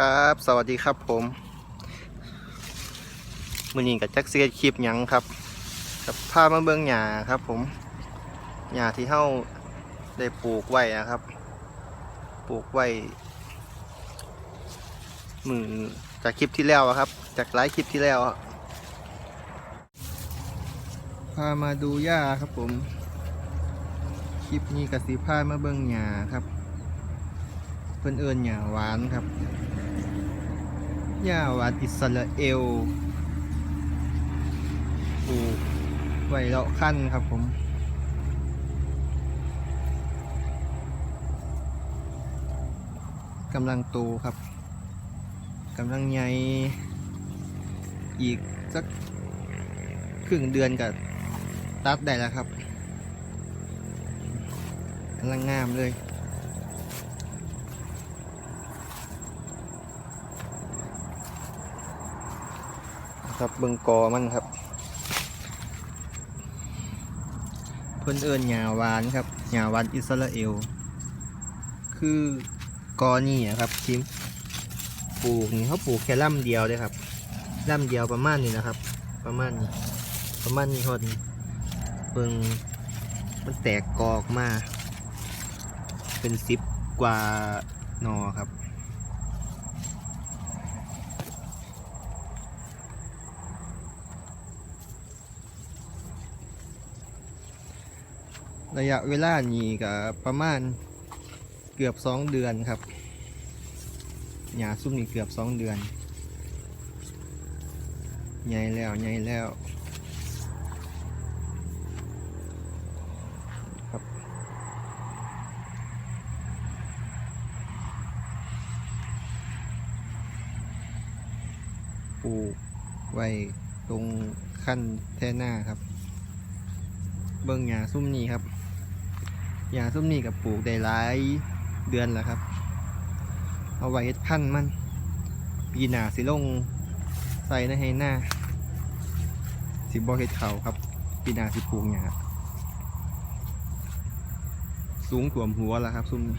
ครับ สวัสดีครับผมมือนี้กับแจักเซียคลิปยังครับ กับพามาเบิ่งหญ้าครับผมหญ้าที่เฮาได้ปลูกไว้นะครับ ปลูกไว้มือจากคลิปที่แล้วครับ จากหลายคลิปที่แล้วพามาดูหญ้าครับผม คลิปนี้กับสีพามาเบิ่งหญ้าครับเพื่อนเอิญหญ้าหวานครับ หญ้าวานอิสราเอลปลูกไวเลาะขั้นครับผมกำลังโตครับกำลังใหญ่อีกสักครึ่งเดือนกับตัดได้แล้วครับกำลังงามเลย ครับเบิงกอมันครับ เพื่อนเอิญหยาวานครับหยาวานอิสราเอล คือกอนี่ครับทีมปลูกนี่เขาปลูกแค่ล่ำเดียวเลยครับล่ำเดียวประมาณนี้นะครับ ประมาณนี้ประมาณนี้คนเบิงมันแตกกอออกมา เป็นซิปกว่า นอครับ ระยะเวลานี้ก็ประมาณเกือบสองเดือนครับหยาซุ่มนี่เกือบสองเดือนใหญ่แล้วใหญ่แล้วครับปลูกไว้ตรงขั้นแท่หน้าครับ เบิ่งหญ้าซุ่มนี้ครับ อย่าซุ่มนี่กับปลูกได้หลายเดือนแล้วครับ เอาไว้เฮ็ดพันธุ์มัน ปีหน้าสิลงใส่ในให้หน้า สิบ่เฮ็ดเขาครับ ปีหน้าสิปลูกหญ้าสูงถ่วมหัวแล้วครับซุ่มนี้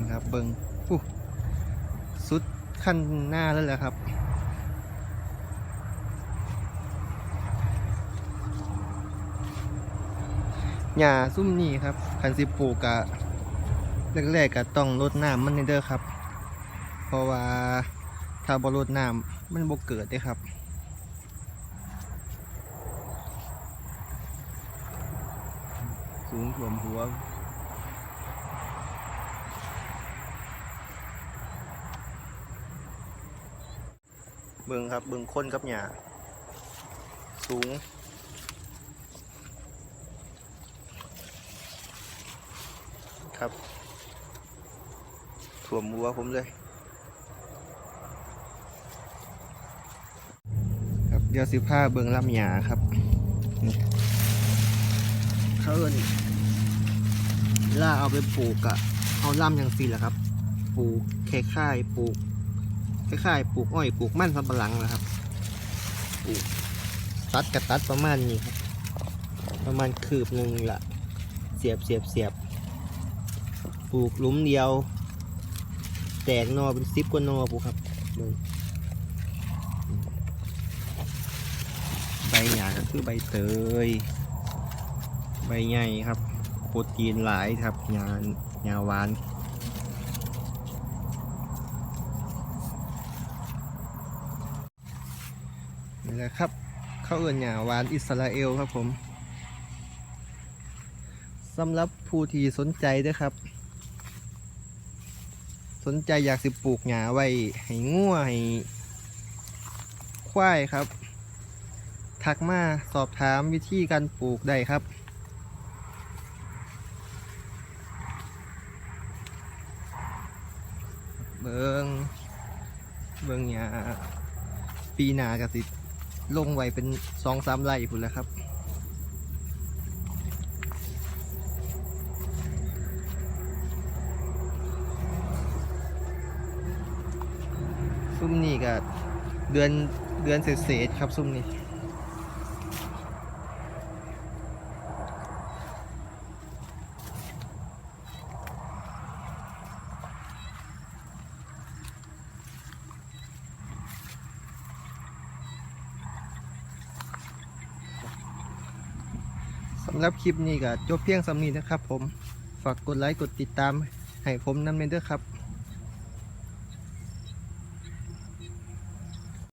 นะครับ เบิงอู้สุดขั้นหน้าแล้วแหละครับหญ้าซุ่มนี้ครับคันสิปลูกกะแรกๆก็ต้องรดน้ำมันนี่เด้อครับ เพราะว่าถ้าบ่รดน้ำมันบ่เกิดเด้ครับสูงถ่วมหัว เบิ่งครับเบิ่งคนกับหญ้าสูง ครับถ่วมหัวผมเลย ครับเดี๋ยวสิผ้าเบิงลำหยาครับเขาเอินล่าเอาไปปลูกอะเอาล่ำอย่างสี่แหละครับ ปลูกแคล้ายปลูก คล้ายๆปลูกอ้อยปลูกมันสำปะหลังนะครับปลูกตัดกับตัดประมาณนี้ครับ ประมาณคืบหนึ่งละเสียบเสียบเสียบปลูกหลุมเดียว แตกนอเป็นซิปกว่านอปูครับใบใบหยาก็คือใบเตย ใบใหญ่ครับ โปรตีนหลายครับหยาหยาหวาน นี่แหละครับเข้าวเอื่นหยาหวานอิสราเอลครับผมสำหรับผู้ที่สนใจเด้วยครับ สนใจอยากสิปลูกหญ้าไว้ให้งัวให้ควายครับ ทักมาสอบถามวิธีการปลูกได้ครับเบิงเบิงหญ้าปีหนาก็สิ ลงไว้เป็นสองสามไร่พุ่นแล้วครับ ซุ่มนี่ก็เดือนเดือนเศษๆครับซุ่มนี่ำหรับคลิปนี้ก็จบเพียงสำนี้นะครับผม ฝากกดไลค์กดติดตามให้ผมนำเมนเดอร์ครับ